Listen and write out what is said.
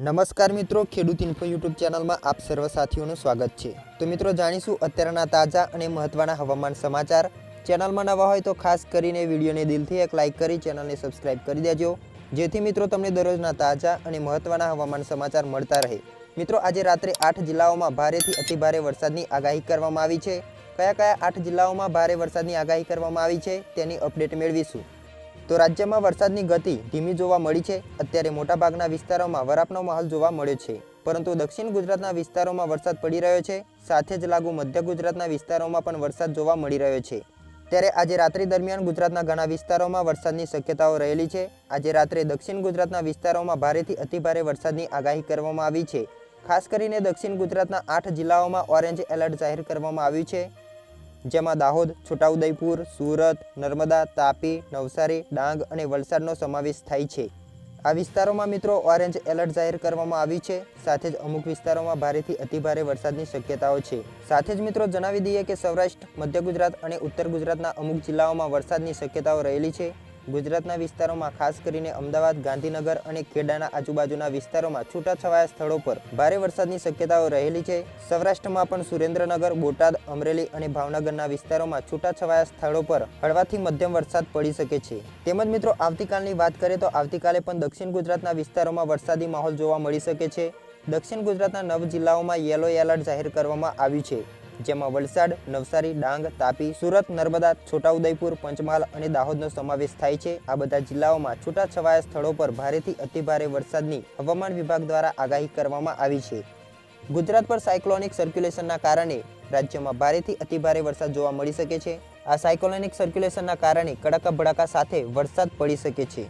નમસ્કાર મિત્રો, ખેડૂત ઇન્ફો યુટ્યુબ ચેનલમાં આપ સર્વ સાથીઓનું સ્વાગત છે. તો મિત્રો, જાણીશું અત્યારના તાજા અને મહત્વના હવામાન સમાચાર. ચેનલમાં નવા હોય તો ખાસ કરીને વિડીયોને દિલથી એક લાઇક કરી ચેનલને સબસ્ક્રાઇબ કરી દેજો. જેથી મિત્રો, તમને દરરોજના તાજા અને મહત્વના હવામાન સમાચાર મળતા રહે. મિત્રો, આજે રાત્રે આઠ જિલ્લાઓમાં ભારેથી અતિભારે વરસાદની આગાહી કરવામાં આવી છે. કયા કયા આઠ જિલ્લાઓમાં ભારે વરસાદની આગાહી કરવામાં આવી છે, તેની અપડેટ મેળવીશું. તો રાજ્યમાં વરસાદની ગતિ ધીમી જોવા મળી છે. અત્યારે મોટાભાગના વિસ્તારોમાં વરાપનો માહોલ જોવા મળ્યો છે. પરંતુ દક્ષિણ ગુજરાતના વિસ્તારોમાં વરસાદ પડી રહ્યો છે. સાથે જ લાગુ મધ્ય ગુજરાતના વિસ્તારોમાં પણ વરસાદ જોવા મળી રહ્યો છે. ત્યારે આજે રાત્રિ દરમિયાન ગુજરાતના ઘણા વિસ્તારોમાં વરસાદની શક્યતાઓ રહેલી છે. આજે રાત્રે દક્ષિણ ગુજરાતના વિસ્તારોમાં ભારેથી અતિભારે વરસાદની આગાહી કરવામાં આવી છે. ખાસ કરીને દક્ષિણ ગુજરાતના આઠ જિલ્લાઓમાં ઓરેન્જ એલર્ટ જાહેર કરવામાં આવ્યું છે. જેમાં દાહોદ, છોટાઉદેપુર, સુરત, નર્મદા, તાપી, નવસારી, ડાંગ અને વલસાડનો સમાવેશ થાય છે. આ વિસ્તારોમાં મિત્રો ઓરેન્જ એલર્ટ જાહેર કરવામાં આવ્યું છે. સાથે જ અમુક વિસ્તારોમાં ભારેથી અતિભારે વરસાદની શક્યતાઓ છે. સાથે જ મિત્રો જણાવી દઈએ કે સૌરાષ્ટ્ર, મધ્ય ગુજરાત અને ઉત્તર ગુજરાતના અમુક જિલ્લાઓમાં વરસાદની શક્યતાઓ રહેલી છે. ગુજરાતના વિસ્તારોમાં ખાસ કરીને અમદાવાદ, ગાંધીનગર અને ખેડાના આજુબાજુના વિસ્તારોમાં છૂટાછવાયા સ્થળો પર ભારે વરસાદની શક્યતાઓ રહેલી છે. સૌરાષ્ટ્રમાં પણ સુરેન્દ્રનગર, બોટાદ, અમરેલી અને ભાવનગરના વિસ્તારોમાં છૂટાછવાયા સ્થળો પર હળવાથી મધ્યમ વરસાદ પડી શકે છે. તેમજ મિત્રો, આવતીકાલની વાત કરીએ તો આવતીકાલે પણ દક્ષિણ ગુજરાતના વિસ્તારોમાં વરસાદી માહોલ જોવા મળી શકે છે. દક્ષિણ ગુજરાતના નવ જિલ્લાઓમાં યેલો એલર્ટ જાહેર કરવામાં આવ્યું છે. જેમાં વલસાડ, નવસારી, ડાંગ, તાપી, સુરત, નર્મદા, છોટાઉદેપુર, પંચમહાલ અને દાહોદનો સમાવેશ થાય છે. આ બધા જિલ્લાઓમાં છૂટાછવાયા સ્થળો પર ભારેથી અતિભારે વરસાદની હવામાન વિભાગ દ્વારા આગાહી કરવામાં આવી છે. ગુજરાત પર સાયક્લોનિક સર્ક્યુલેશનના કારણે રાજ્યમાં ભારેથી અતિભારે વરસાદ જોવા મળી શકે છે. આ સાયક્લોનિક સર્ક્યુલેશનના કારણે કડાકા ભડાકા સાથે વરસાદ પડી શકે છે.